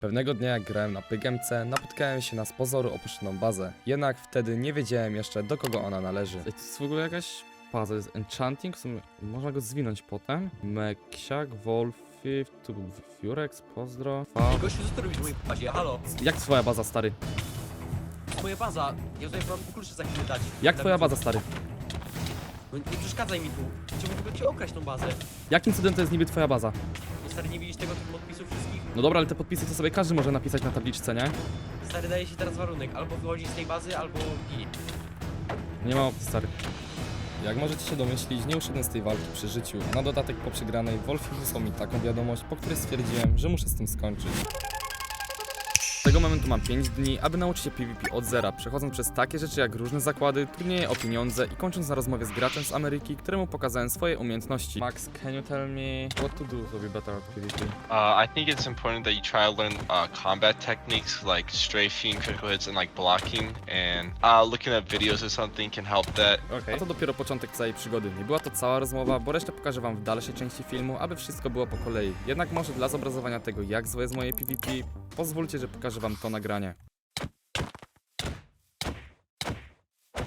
Pewnego dnia jak grałem na Pygemce, napotkałem się na z pozoru opuszczoną bazę. Jednak wtedy nie wiedziałem jeszcze do kogo ona należy. Ej, To jest w ogóle jakaś baza, jest enchanting, w sumie można go zwinąć potem. Meksiak, Wolfy, tu był Furex, pozdro. Fa... Gościu, co ty robisz w mojej bazie? Halo, Jak twoja baza, stary? moja baza. Ja tutaj mam klucze za chwilę dać. Jak twoja baza, stary? No Nie przeszkadzaj mi tu. Chciałbym w ogóle ci okraść tą bazę. Jakim cudem to jest niby twoja baza? No stary, nie widzisz tego typu podpisów wszystkich? No dobra, ale te podpisy to sobie każdy może napisać na tabliczce, nie? Stary, daje ci teraz warunek. Albo wychodzisz z tej bazy, albo ginie. Nie ma opcji, stary. Jak możecie się domyślić, nie uszedłem z tej walki przy życiu, a na dodatek po przegranej Wolfi wysłał mi taką wiadomość, po której stwierdziłem, że muszę z tym skończyć. Z tego momentu mam 5 dni, aby nauczyć się PvP od zera, przechodząc przez takie rzeczy jak różne zakłady, turnieje o pieniądze i kończąc na rozmowie z graczem z Ameryki, któremu pokazałem swoje umiejętności. Max, can you tell me what to do to be better at PvP? Uh, I think it's important that you try to learn uh, combat techniques like strafing, critical hits, and like blocking. And uh, looking at videos or something can help that. A to dopiero początek całej przygody. Nie była to cała rozmowa, bo resztę pokażę wam w dalszej części filmu, aby wszystko było po kolei. Jednak może dla zobrazowania tego, jak złe jest moje PvP, pozwólcie, że pokażę wam to nagranie.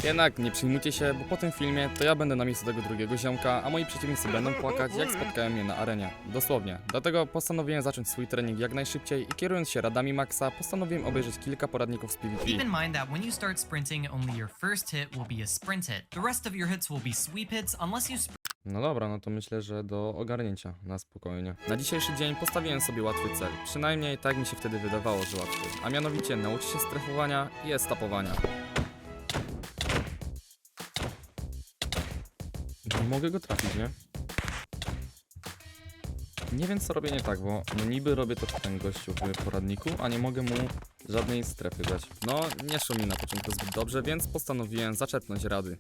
Jednak nie przyjmujcie się, bo po tym filmie to ja będę na miejscu tego drugiego ziomka, a moi przeciwnicy będą płakać, jak spotkają mnie na arenie. Dosłownie. Dlatego postanowiłem zacząć swój trening jak najszybciej i kierując się radami Maxa, postanowiłem obejrzeć kilka poradników z PvP. Keep in mind that when you start sprinting, only your first hit will be a sprint hit. The rest of your hits will be sweep hits unless you No dobra, no to myślę, że do ogarnięcia na spokojnie. Na dzisiejszy dzień postawiłem sobie łatwy cel. Przynajmniej tak mi się wtedy wydawało, że łatwy. A mianowicie nauczyć się strefowania i estapowania. Nie mogę go trafić, nie? Nie wiem co robię nie tak, bo no niby robię to ten gościu w poradniku, a nie mogę mu żadnej strefy dać. No, nie szło mi na początku zbyt dobrze, więc postanowiłem zaczerpnąć rady.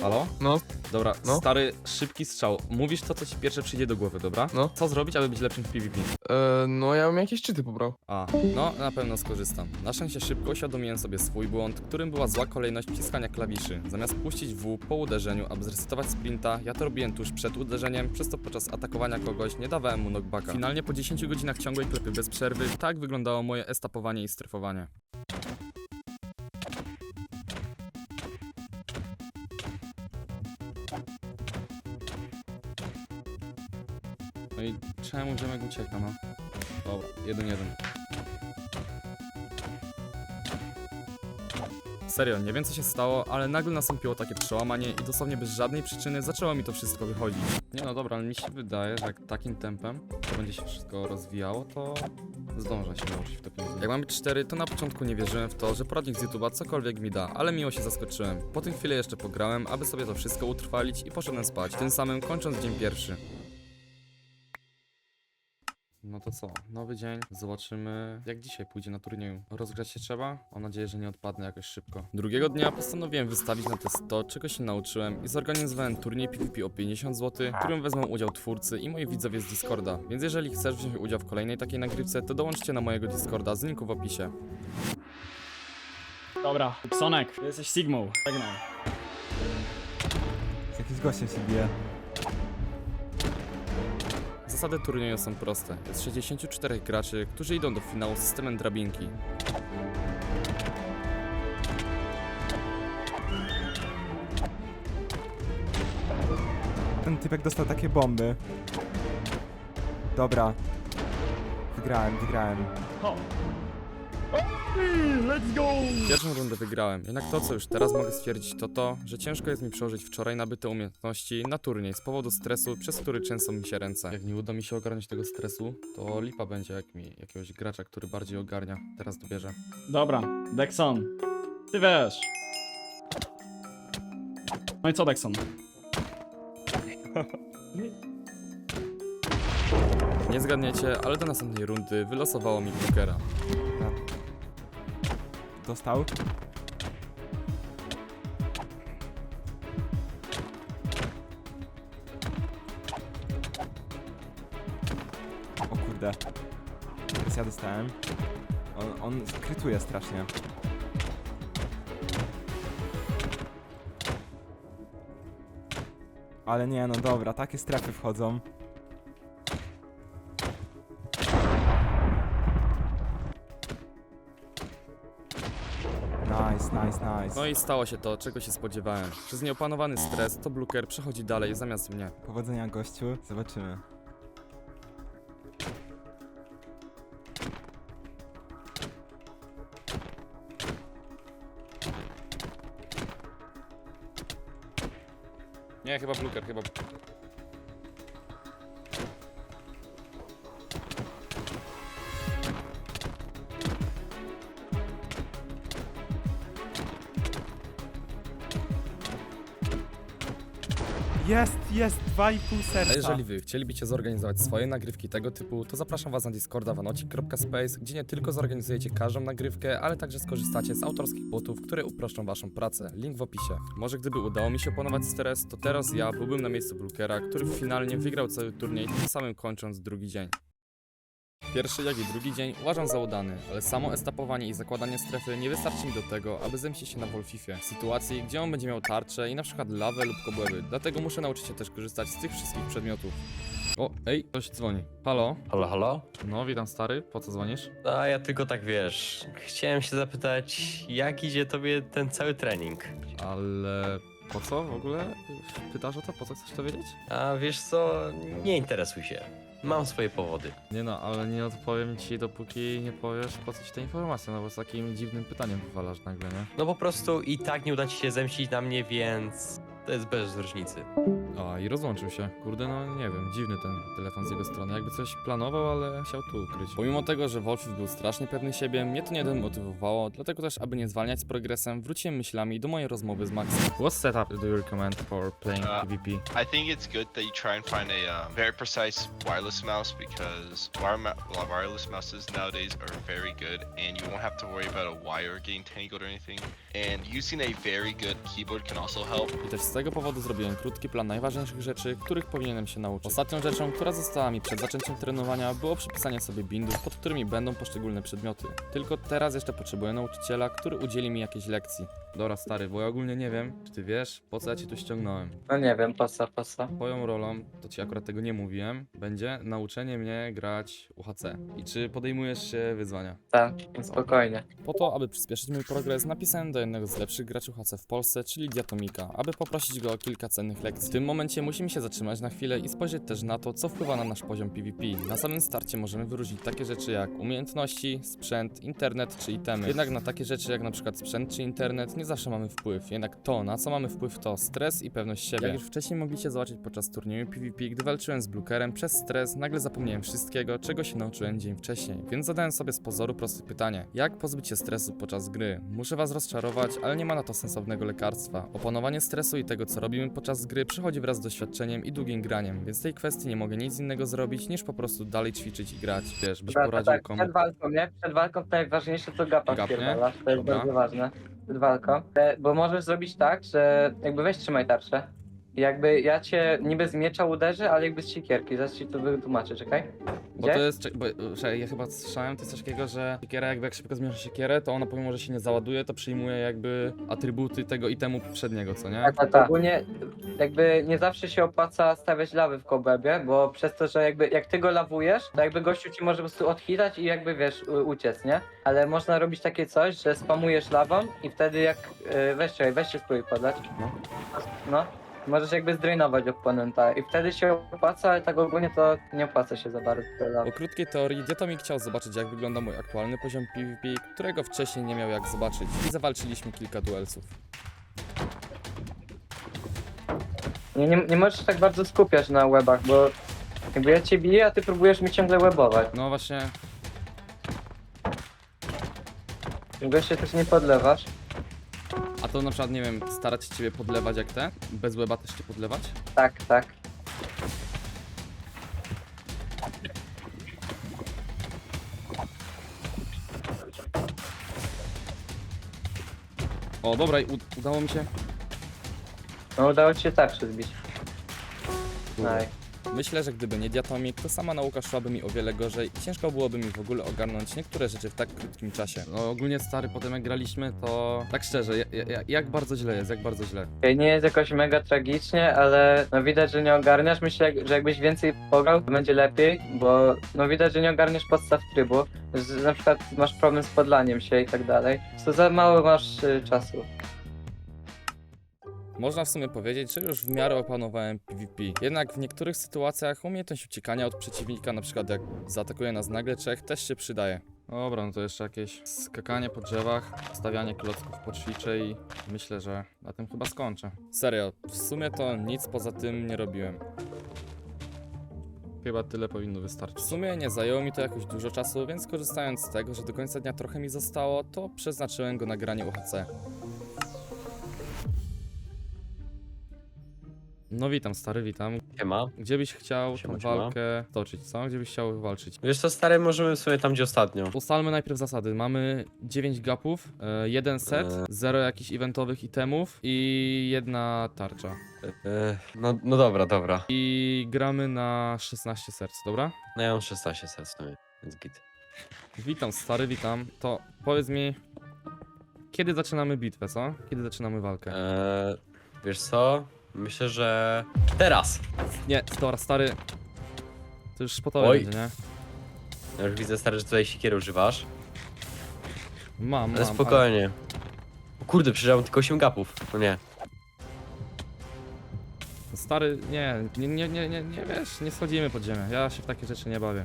Halo? No, Dobra, No. stary, szybki strzał. Mówisz to, co ci pierwsze przyjdzie do głowy, dobra? No. Co zrobić, aby być lepszym w PvP? e, no ja bym jakieś czyty pobrał. A, no, na pewno skorzystam. Na szczęście szybko uświadomiłem sobie swój błąd, którym była zła kolejność wciskania klawiszy. Zamiast puścić W po uderzeniu, aby zresetować sprinta, ja to robiłem tuż przed uderzeniem, przez to podczas atakowania kogoś nie dawałem mu knockbacka. Finalnie po 10 godzinach ciągłej klepy bez przerwy, tak wyglądało moje estapowanie i strefowanie. No i czemu ziomek ucieka, no? Dobra, jeden jeden. Serio, nie wiem co się stało, ale nagle nastąpiło takie przełamanie i dosłownie bez żadnej przyczyny zaczęło mi to wszystko wychodzić. Nie no dobra, ale mi się wydaje, że jak takim tempem to będzie się wszystko rozwijało, to zdążę się nauczyć w to PvP. Jak mam być 4, to na początku nie wierzyłem w to, że poradnik z YouTube'a cokolwiek mi da, ale miło się zaskoczyłem. Po tym chwilę jeszcze pograłem, aby sobie to wszystko utrwalić i poszedłem spać, tym samym kończąc dzień pierwszy. No to co? Nowy dzień. Zobaczymy, jak dzisiaj pójdzie na turnieju. Rozgrzać się trzeba? Mam nadzieję, że nie odpadnę jakoś szybko. Drugiego dnia postanowiłem wystawić na test to, czego się nauczyłem i zorganizowałem turniej PvP o 50 zł, w którym wezmą udział twórcy i moi widzowie z Discorda. Więc jeżeli chcesz wziąć udział w kolejnej takiej nagrywce, to dołączcie na mojego Discorda z linku w opisie. Dobra, Sonek, jesteś Sigmą. Żegnaj. Z jakimś gościem się bije. Zasady turnieju są proste. Jest 64 graczy, którzy idą do finału z systemem drabinki. Ten typek dostał takie bomby. Dobra. Wygrałem, wygrałem. Ho. Let's go! Pierwszą rundę wygrałem, jednak to co już teraz mogę stwierdzić to to, że ciężko jest mi przełożyć wczoraj nabyte umiejętności na turniej z powodu stresu, przez który często mi się ręce. Jak nie uda mi się ogarnąć tego stresu, to lipa będzie jak mi jakiegoś gracza, który bardziej ogarnia, teraz dobierze. Dobra, Dexon. Ty wiesz. No i co, Dexon? Nie zgadniecie, ale do następnej rundy wylosowało mi Brokera. Dostał. O kurde. Teraz ja dostałem. On, on skrytuje strasznie. Ale nie, no dobra, takie strefy wchodzą. Nice. No i stało się to, czego się spodziewałem. Przez nieopanowany stres to Bluker przechodzi dalej zamiast mnie. Powodzenia gościu, zobaczymy. Nie, chyba Bluker, chyba... Jest, jest, 2,5 A serca. jeżeli wy chcielibyście zorganizować swoje nagrywki tego typu, to zapraszam was na Discorda vanocik.space, gdzie nie tylko zorganizujecie każdą nagrywkę, ale także skorzystacie z autorskich botów, które uproszczą waszą pracę. Link w opisie. Może gdyby udało mi się opanować stres, to teraz ja byłbym na miejscu Blukera, który finalnie wygrał cały turniej, tym samym kończąc drugi dzień. Pierwszy, jak i drugi dzień uważam za udany, ale samo estapowanie i zakładanie strefy nie wystarczy mi do tego, aby zemścić się na Wolfifie. W sytuacji, gdzie on będzie miał tarczę i na przykład lawę lub kobłęby, dlatego muszę nauczyć się też korzystać z tych wszystkich przedmiotów. O, ej, ktoś dzwoni. Halo? Halo, halo? No, witam stary, po co dzwonisz? A ja tylko tak wiesz. Chciałem się zapytać, jak idzie tobie ten cały trening? Ale po co w ogóle? Pytasz o to? Po co chcesz to wiedzieć? A wiesz co, nie interesuj się. Mam swoje powody. Nie no, ale nie odpowiem ci, dopóki nie powiesz, po co ci ta informacja, no bo z takim dziwnym pytaniem wywalasz nagle, nie? No po prostu i tak nie uda ci się zemścić na mnie, więc to jest bez różnicy. A, i rozłączył się. Kurde, no nie wiem, dziwny ten telefon z jego strony. Jakby coś planował, ale chciał tu ukryć. Pomimo tego, że Wolfif był strasznie pewny siebie, mnie to nie demotywowało, dlatego też, aby nie zwalniać z progresem, wróciłem myślami do mojej rozmowy z Maxem. What setup do you recommend for playing Uh, PvP? I think it's good that you try and find a uh, very precise wireless mouse because wire well, wireless mouses nowadays are very good and you won't have to worry about a wire getting tangled or anything. And using a very good keyboard can also help. I też z tego powodu zrobiłem krótki plan najważniejszych rzeczy, których powinienem się nauczyć. Ostatnią rzeczą, która została mi przed zaczęciem trenowania, było przypisanie sobie bindów, pod którymi będą poszczególne przedmioty. Tylko teraz jeszcze potrzebuję nauczyciela, który udzieli mi jakiejś lekcji. Dobra, stary, bo ja ogólnie nie wiem, czy ty wiesz, po co ja cię tu ściągnąłem. No nie wiem, po co. Twoją rolą, to ci akurat tego nie mówiłem, będzie nauczenie mnie grać UHC. I czy podejmujesz się wyzwania? Tak, spokojnie. Po to, aby przyspieszyć mój progres, napisałem do jednego z lepszych graczy HC w Polsce, czyli Diatomika, aby poprosić go o kilka cennych lekcji. W tym momencie musimy się zatrzymać na chwilę i spojrzeć też na to, co wpływa na nasz poziom PvP. Na samym starcie możemy wyróżnić takie rzeczy jak umiejętności, sprzęt, internet czy itemy. Jednak na takie rzeczy jak przykład sprzęt czy internet nie zawsze mamy wpływ. Jednak to, na co mamy wpływ to stres i pewność siebie. Jak już wcześniej mogliście zobaczyć podczas turnieju PvP, gdy walczyłem z Blukerem, przez stres nagle zapomniałem wszystkiego, czego się nauczyłem dzień wcześniej. Więc zadałem sobie z pozoru proste pytanie. Jak pozbyć się stresu podczas gry? Muszę was rozczarować, ale nie ma na to sensownego lekarstwa. Opanowanie stresu i tego, co robimy podczas gry, przychodzi wraz z doświadczeniem i długim graniem, więc w tej kwestii nie mogę nic innego zrobić, niż po prostu dalej ćwiczyć i grać. Wiesz, byś Dobra, to poradził tak, komu... przed walką, nie? Przed walką to najważniejsze to gapa Gap, nie? wpierdalasz, to jest Dobra. bardzo ważne. Przed walką. E, Bo możesz zrobić tak, że jakby weź trzymaj tarczę. Jakby ja cię niby z miecza uderzę, ale jakby z siekierki. Zaraz ci to wytłumaczę, czekaj. Bo to jest, czek- bo, że ja chyba słyszałem, to jest coś takiego, że siekiera jakby jak szybko zmierza siekierę, to ona pomimo, że się nie załaduje, to przyjmuje jakby atrybuty tego itemu poprzedniego, co nie? Tak, tak, tak. Ogólnie jakby nie zawsze się opłaca stawiać lawy w kobebie, bo przez to, że jakby jak ty go lawujesz, to jakby gościu ci może po prostu odhitać i jakby wiesz, u- uciec, nie? Ale można robić takie coś, że spamujesz lawą i wtedy jak, yy, weź czekaj, weź się spróbuj podać. No. No. Możesz jakby zdrainować oponenta i wtedy się opłaca, ale tak ogólnie to nie opłaca się za bardzo. Po krótkiej teorii Diatomik chciał zobaczyć jak wygląda mój aktualny poziom PvP, którego wcześniej nie miał jak zobaczyć i zawalczyliśmy kilka duelsów. Nie, nie, nie możesz tak bardzo skupiać na webach, bo jakby ja cię biję, a ty próbujesz mi ciągle webować. No właśnie, Czego się też nie podlewasz. To na przykład, nie wiem, starać się ciebie podlewać jak te? Bez łeba też cię podlewać? Tak, tak. O, dobra, i u- udało mi się. No udało ci się tarczę zbić. Kurde. Myślę, że gdyby nie Diatomik, to sama nauka szłaby mi o wiele gorzej i ciężko byłoby mi w ogóle ogarnąć niektóre rzeczy w tak krótkim czasie. No ogólnie stary, potem jak graliśmy, to tak szczerze, ja, ja, jak bardzo źle jest, jak bardzo źle. Nie jest jakoś mega tragicznie, ale no widać, że nie ogarniasz. Myślę, że jakbyś więcej pograł, to będzie lepiej, bo no widać, że nie ogarniasz podstaw trybu. Że na przykład masz problem z podlaniem się i tak dalej. To za mało masz y, czasu. Można w sumie powiedzieć, że już w miarę opanowałem PvP. Jednak w niektórych sytuacjach umiejętność uciekania od przeciwnika, na przykład jak zaatakuje nas nagle trzech, też się przydaje. Dobra, no to jeszcze jakieś skakanie po drzewach, stawianie klocków poćwiczę i myślę, że na tym chyba skończę. Serio, w sumie to nic poza tym nie robiłem. Chyba tyle powinno wystarczyć. W sumie nie zajęło mi to jakoś dużo czasu, więc korzystając z tego, że do końca dnia trochę mi zostało, to przeznaczyłem go na granie UHC. No witam stary, witam. Siema. Gdzie byś chciał Siema, tą siema. walkę toczyć, co? Gdzie byś chciał walczyć? Wiesz co, stary, możemy sobie tam, gdzie ostatnio. Ustalmy najpierw zasady. Mamy 9 gapów, e, jeden set, Eee. 0 jakichś eventowych itemów i jedna tarcza. E, no, no dobra, dobra. I gramy na 16 serc, dobra? No ja mam 16 serc, no więc git. Witam stary, witam. To powiedz mi, kiedy zaczynamy bitwę, co? Kiedy zaczynamy walkę? E, wiesz co? Myślę, że teraz. Nie, dobra, stary. To już po tobie Oj. będzie, nie? Ja już widzę, stary, że tutaj siekierę używasz. Mam, Ale mam. spokojnie. O kurde, mam tylko 8 gapów. No nie. Ale... Stary, nie, nie, nie, nie, nie, nie, wiesz, nie schodzimy pod ziemię. Ja się w takie rzeczy nie bawię.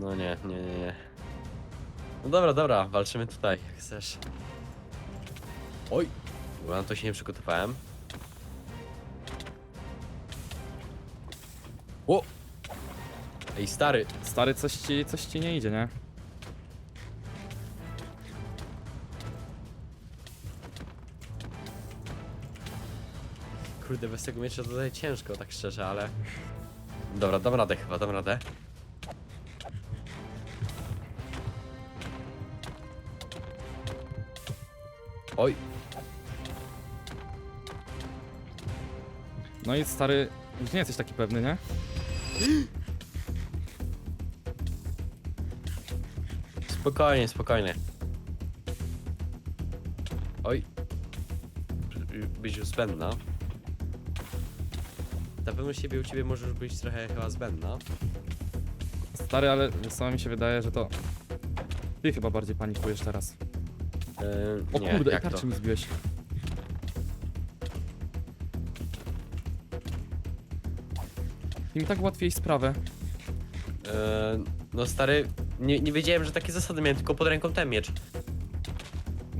No nie, nie, nie, nie. No dobra, dobra, walczymy tutaj, jak chcesz. Oj, bo na to się nie przygotowałem. O! Ej, stary, Stary, coś ci, coś ci nie idzie, nie? kurde, bez tego miecza tutaj ciężko, tak szczerze, ale... Dobra, dam radę chyba, dam radę. Oj, No i stary, już nie jesteś taki pewny, nie? Spokojnie, spokojnie. Oj. Być już zbędna. Na pewno siebie u ciebie możesz być trochę chyba zbędna. Stary, ale co mi się wydaje, że to... Ty chyba bardziej panikujesz teraz. Yy, O nie, kurde, i jak to? tarczy mi zbiłeś. Im tak łatwiej sprawę. Yy, no stary, nie, nie wiedziałem, że takie zasady miałem, tylko pod ręką ten miecz.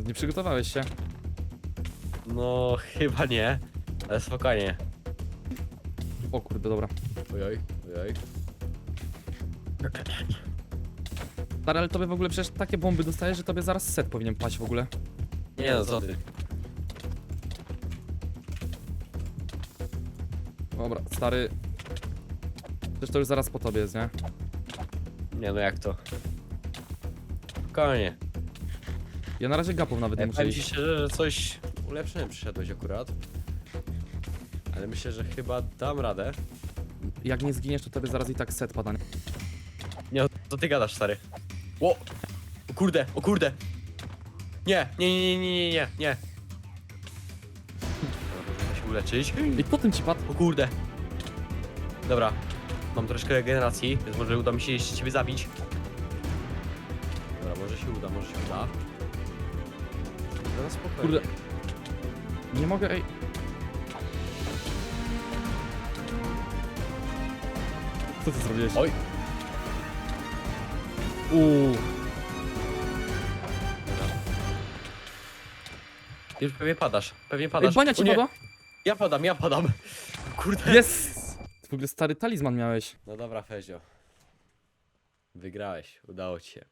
Nie przygotowałeś się. No chyba nie, ale spokojnie. O kurde, dobra. Ojoj, ojoj. Stary, ale tobie w ogóle przecież takie bomby dostajesz, że tobie zaraz set powinien paść w ogóle. Nie no, co ty. Dobra, stary. Przecież to już zaraz po tobie jest, nie? Nie no, jak to? Spokojnie. Ja na razie gapów nawet nie muszę powiem ci iść. szczerze, że coś ulepszyłem przyszedłeś akurat. Ale myślę, że chyba dam radę. Jak nie zginiesz, to tobie zaraz i tak set pada. nie? Nie, to ty gadasz, stary. Ło! O kurde, o kurde! Nie, nie, nie, nie, nie, nie, nie. Dobra, się uleczyć. I po tym ci padł. O kurde. Dobra. Mam troszkę regeneracji, więc może uda mi się jeszcze ciebie zabić. Dobra, może się uda, może się uda. No spokojnie. Kurde. Nie mogę, ej. Co ty zrobiłeś? Oj. Uuu. Już pewnie padasz, pewnie Ej, padasz. bania O ci nie? Ja padam, ja padam. Kurde. Jest! W ogóle stary talizman miałeś. No dobra, Fezio. Wygrałeś, udało ci się.